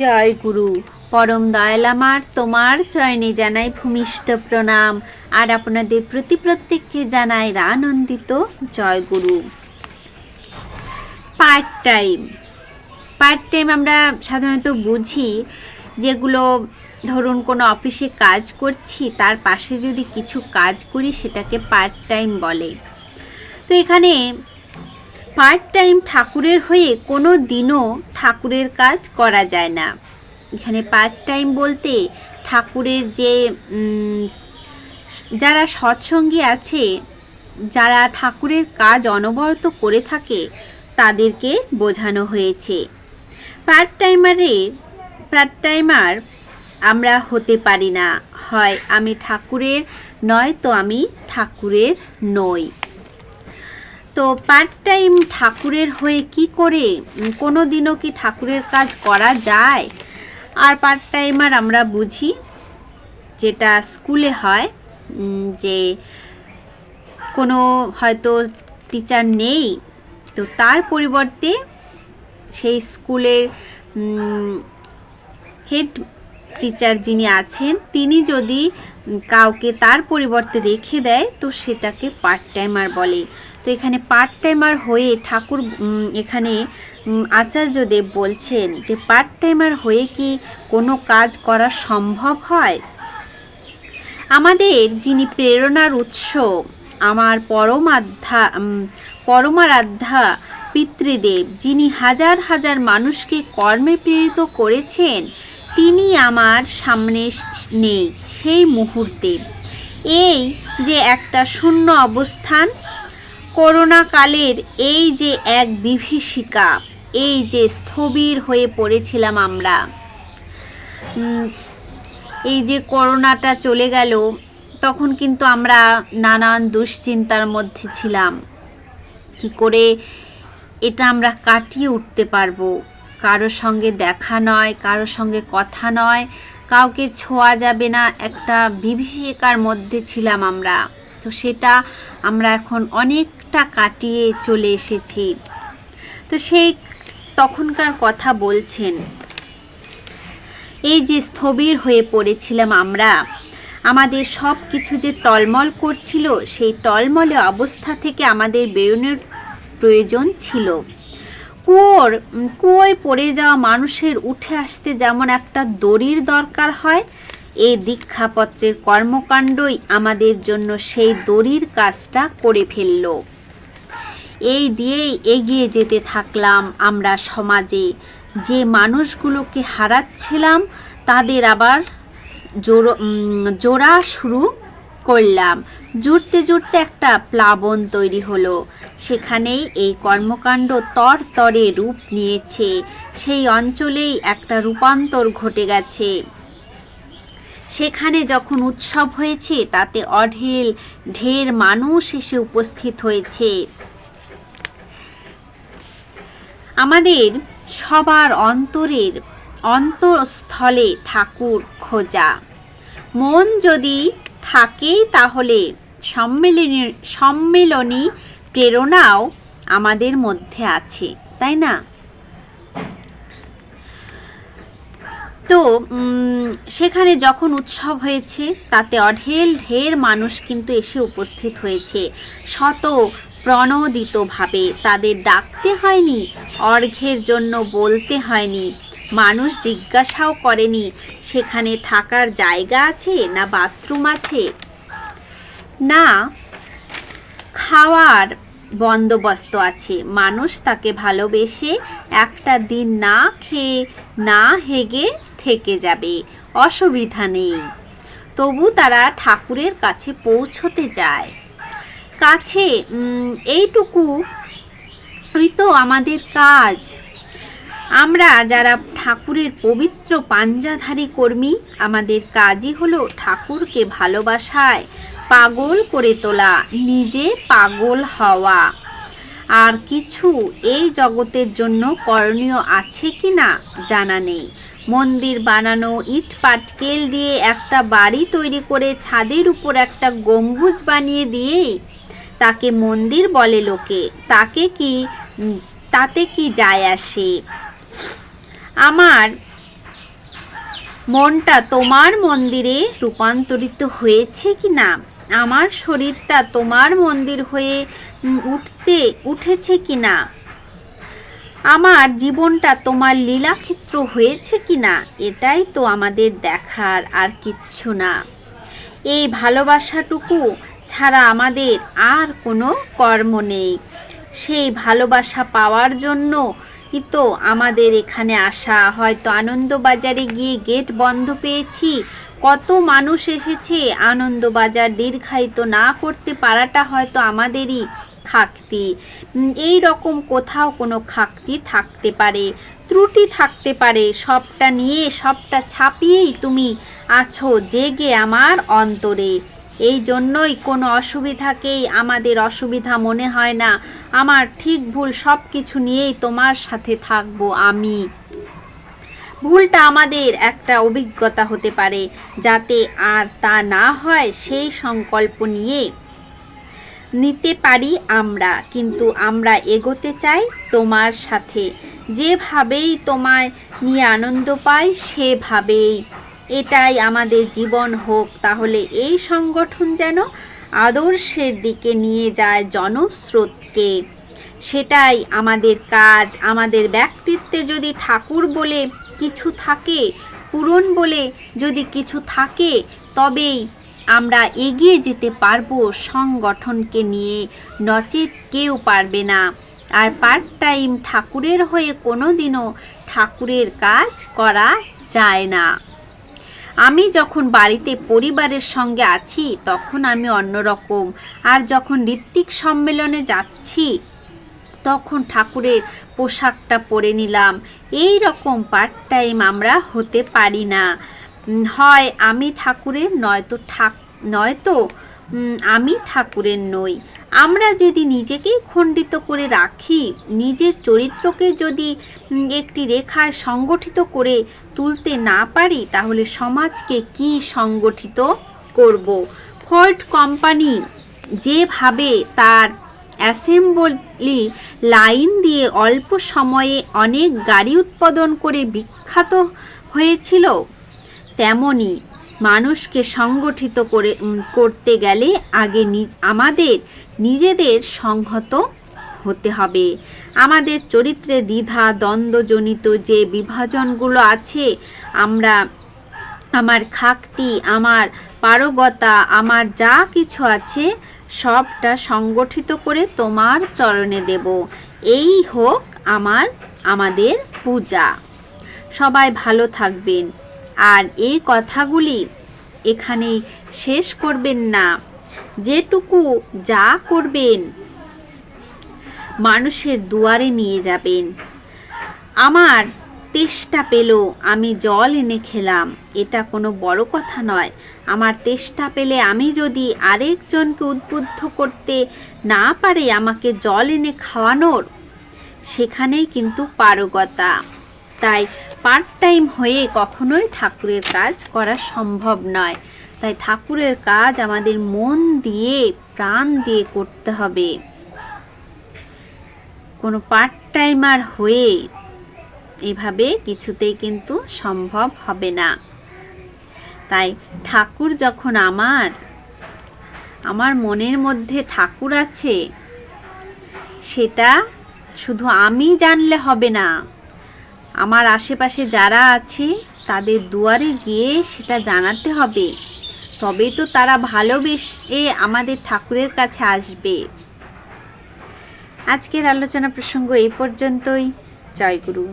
জয় গুরু। পরম দয়াল আমার, তোমার চরণে জানাই ভূমিষ্ঠ প্রণাম। আর আপনাদের প্রতি প্রত্যেককে জানাই আনন্দিত জয় গুরু। পার্ট টাইম পার্ট টাইম আমরা সাধারণত বুঝি যেগুলো ধরুন কোনো অফিসে কাজ করছি, তার পাশে যদি কিছু কাজ করি সেটাকে পার্ট টাইম বলে। তো এখানে পার্ট টাইম ঠাকুরের হয়ে কোনো দিনও ঠাকুরের কাজ করা যায় না। এখানে পার্ট টাইম বলতে ঠাকুরের যে যারা সৎসঙ্গী আছে, যারা ঠাকুরের কাজ অনবরত করে থাকে, তাদেরকে বোঝানো হয়েছে। পার্ট টাইমারের পার্ট টাইমার আমরা হতে পারি না। হয় আমি ঠাকুরের, নয় তো আমি ঠাকুরের নই। তো পার্ট টাইম ঠাকুরের হয়ে কি করে? কোনো দিনও কি ঠাকুরের কাজ করা যায়? আর পার্ট টাইমার আমরা বুঝি, যেটা স্কুলে হয় যে কোনো হয়তো টিচার নেই, তো তার পরিবর্তে সেই স্কুলের হেড টিচার যিনি আছেন, তিনি যদি কাউকে তার পরিবর্তে রেখে দেয়, তো সেটাকে পার্ট টাইমার বলে। তো এখানে পার্ট টাইমার হয়ে ঠাকুর এখানে আচার্যদেব বলছেন যে পার্ট টাইমার হয়ে কি কোনো কাজ করা সম্ভব হয়? আমাদের যিনি প্রেরণার উৎস, আমার পরমাধ্যা পরমারাধ্যা পিতৃদেব, যিনি হাজার হাজার মানুষকে কর্মে প্রেরিত করেছেন, তিনি আমার সামনে নেই সেই মুহূর্তে। এই যে একটা শূন্য অবস্থান করোনা কালের এই যে এক বিভীষিকা, এই যে স্থবির হয়ে পড়েছিলাম আমরা। এই যে করোনাটা চলে গেল, তখন কিন্তু আমরা নানান দুশ্চিন্তার মধ্যে ছিলাম। কি করে এটা আমরা কাটিয়ে উঠতে পারব? কারও সঙ্গে দেখা নয়, কারও সঙ্গে কথা নয়, কাউকে ছোঁয়া যাবে না, একটা বিভীষিকার মধ্যে ছিলাম আমরা। তো সেটা আমরা এখন অনেকটা কাটিয়ে চলে এসেছি। তো সেই তখনকার কথা বলছেন, এই যে স্থবির হয়ে পড়েছিলাম আমরা, আমাদের সব কিছু যে টলমল করছিল, সেই টলমলে অবস্থা থেকে আমাদের বেরোনোর প্রয়োজন ছিল। কুয়োর, কুয়োয় পড়ে যাওয়া মানুষের উঠে আসতে যেমন একটা দড়ির দরকার হয়, এই দীক্ষাপত্রের কর্মকাণ্ডই আমাদের জন্য সেই দড়ির কাজটা করে ফেলল। এই দিয়েই এগিয়ে যেতে থাকলাম আমরা সমাজে। যে মানুষগুলোকে হারাচ্ছিলাম, তাদের আবার জোর জোড়া শুরু করলাম। জুড়তে জুড়তে একটা প্লাবন তৈরি হলো। সেখানেই এই কর্মকাণ্ড তর তরে রূপ নিয়েছে। সেই অঞ্চলেই একটা রূপান্তর ঘটে গেছে। সেখানে যখন উৎসব হয়েছে, তাতে অঢেল, ঢের মানুষ এসে উপস্থিত হয়েছে। আমাদের সবার অন্তরের অন্তঃস্থলে ঠাকুর খোঁজা। মন যদি থাকে তাহলে সম্মেলনী সম্মেলনী প্রেরণাও আমাদের মধ্যে আছে, তাই না? তো সেখানে যখন উৎসব হয়েছে, তাতে অঢেল ঢের মানুষ কিন্তু এসে উপস্থিত হয়েছে। শত প্রণোদিতভাবে তাদের ডাকতে হয়নি অর্ঘ্যের জন্য বলতে হয়নি। মানুষ জিজ্ঞাসাও করেনি, সেখানে থাকার জায়গা আছে না বাথরুম আছে? না, খাওয়ার বন্দোবস্ত আছে। মানুষ তাকে ভালোবেসে একটা দিন না খেয়ে, না হেগে থেকে যাবে। অসুবিধা নেই। তবু তারা ঠাকুরের কাছে পৌঁছতে যায় কাছে এইটুকু ওই তো আমাদের কাজ। আমরা যারা ঠাকুরের পবিত্র পাঞ্জাধারী কর্মী, আমাদের কাজই হলো ঠাকুরকে ভালোবাসায় পাগল করে তোলা, নিজে পাগল হওয়া। আর কিছু এই জগতের জন্য করণীয় আছে কি না জানা নেই। মন্দির বানানো ইট পাটকেল দিয়ে একটা বাড়ি তৈরি করে ছাদের উপর একটা গম্বুজ বানিয়ে দিয়েই তাকে মন্দির বলে লোকে। তাকে কি তাতে কি যায় আসে? আমার মনটা তোমার মন্দিরে রূপান্তরিত হয়েছে কি না? আমার শরীরটা তোমার মন্দির হয়ে উঠতে, উঠেছে কি না? আমার জীবনটা তোমার লীলাক্ষেত্র হয়েছে কি না? এটাই তো আমাদের দেখার আর কিচ্ছু না। এই ভালোবাসাটুকু ছাড়া আমাদের আর কোনো কর্ম নেই। সেই ভালোবাসা পাওয়ার জন্য তো আমাদের এখানে আসা, হয়তো আনন্দবাজারে গিয়ে গেট বন্ধ পেয়েছি। কত মানুষ এসেছে, আনন্দবাজার দীর্ঘায়িত না করতে পারাটা হয়তো আমাদেরই খাকতি। এই রকম কোথাও কোনো খাকতি থাকতে পারে, ত্রুটি থাকতে পারে, সবটা নিয়ে সবটা ছাপিয়েই তুমি আছো জেগে আমার অন্তরে। এই জন্যই কোনো অসুবিধাকেই আমাদের অসুবিধা মনে হয় না। আমার ঠিক ভুল সব কিছু নিয়েই তোমার সাথে থাকব আমি। ভুলটা আমাদের একটা অভিজ্ঞতা হতে পারে, যাতে আর তা না হয় সেই সংকল্প নিয়ে নিতে পারি আমরা। কিন্তু আমরা এগোতে চাই তোমার সাথে। যেভাবেই তোমায় নিয়ে আনন্দ পাই, সেভাবেই। এটাই আমাদের জীবন হোক। তাহলে এই সংগঠন যেন আদর্শের দিকে নিয়ে যায় জনস্রোতকে। সেটাই আমাদের কাজ, আমাদের ব্যক্তিত্বে যদি ঠাকুর বলে কিছু থাকে পূরণ বলে যদি কিছু থাকে, তবেই আমরা এগিয়ে যেতে পারব সংগঠনকে নিয়ে। নচেত কেউ পারবে না। আর পার্ট টাইম ঠাকুরের হয়ে কোনো দিনও ঠাকুরের কাজ করা যায় না। আমি যখন বাড়িতে পরিবারের সঙ্গে আছি, তখন আমি অন্যরকম। আর যখন ঋত্বিক সম্মেলনে যাচ্ছি, তখন ঠাকুরের পোশাকটা পরে নিলাম। এই রকম পার্ট টাইম আমরা হতে পারি না। হয় আমি ঠাকুরের, নয়তো ঠাক, নয়তো আমি ঠাকুরের নই। আমরা যদি নিজেকেই খণ্ডিত করে রাখি, নিজের চরিত্রকে যদি একটি রেখায় সংগঠিত করে তুলতে না পারি, তাহলে সমাজকে কি সংগঠিত করব? ফোর্ড কোম্পানি যেভাবে তার অ্যাসেম্বলি লাইন দিয়ে অল্প সময়ে অনেক গাড়ি উৎপাদন করে বিখ্যাত হয়েছিল, তেমনি মানুষকে সংগঠিত করে করতে গেলে আগে নিজ- আমাদের নিজেদের সংহত হতে হবে। আমাদের চরিত্রে দ্বিধা, দ্বন্দ্বজনিত যে বিভাজনগুলো আছে, আমরা, আমার খাকতি, আমার পারগতা, আমার যা কিছু আছে, সবটা সংগঠিত করে তোমার চরণে দেব। এই হোক আমার, আমাদের পূজা। সবাই ভালো থাকবেন। আর এই কথাগুলি এখানেই শেষ করবেন না। যেটুকু যা করবেন, মানুষের দুয়ারে নিয়ে যাবেন। আমার তেষ্টা পেল, আমি জল এনে খেলাম। এটা কোনো বড় কথা নয়। আমার তেষ্টা পেলে আমি যদি আরেকজনকে উদ্বুদ্ধ করতে না পারে আমাকে জল এনে খাওয়ানোর, সেখানেই কিন্তু পারগতা। তাই পার্ট টাইম হয়ে কখনোই ঠাকুরের কাজ করা সম্ভব নয়। তাই ঠাকুরের কাজ আমাদের মন দিয়ে, প্রাণ দিয়ে করতে হবে। কোনো পার্ট টাইমার হয়ে এভাবে কিছুতেই কিন্তু সম্ভব হবে না। তাই ঠাকুর যখন আমার আমার মনের মধ্যে ঠাকুর আছে, সেটা শুধু আমি জানলে হবে না, আমার আশেপাশে যারা আছে, তাদের দুয়ারে গিয়ে সেটা জানাতে হবে। তবেই তো তারা ভালোবেসে আমাদের ঠাকুরের কাছে আসবে। আজকের আলোচনা প্রসঙ্গ এই পর্যন্তই। জয় গুরু।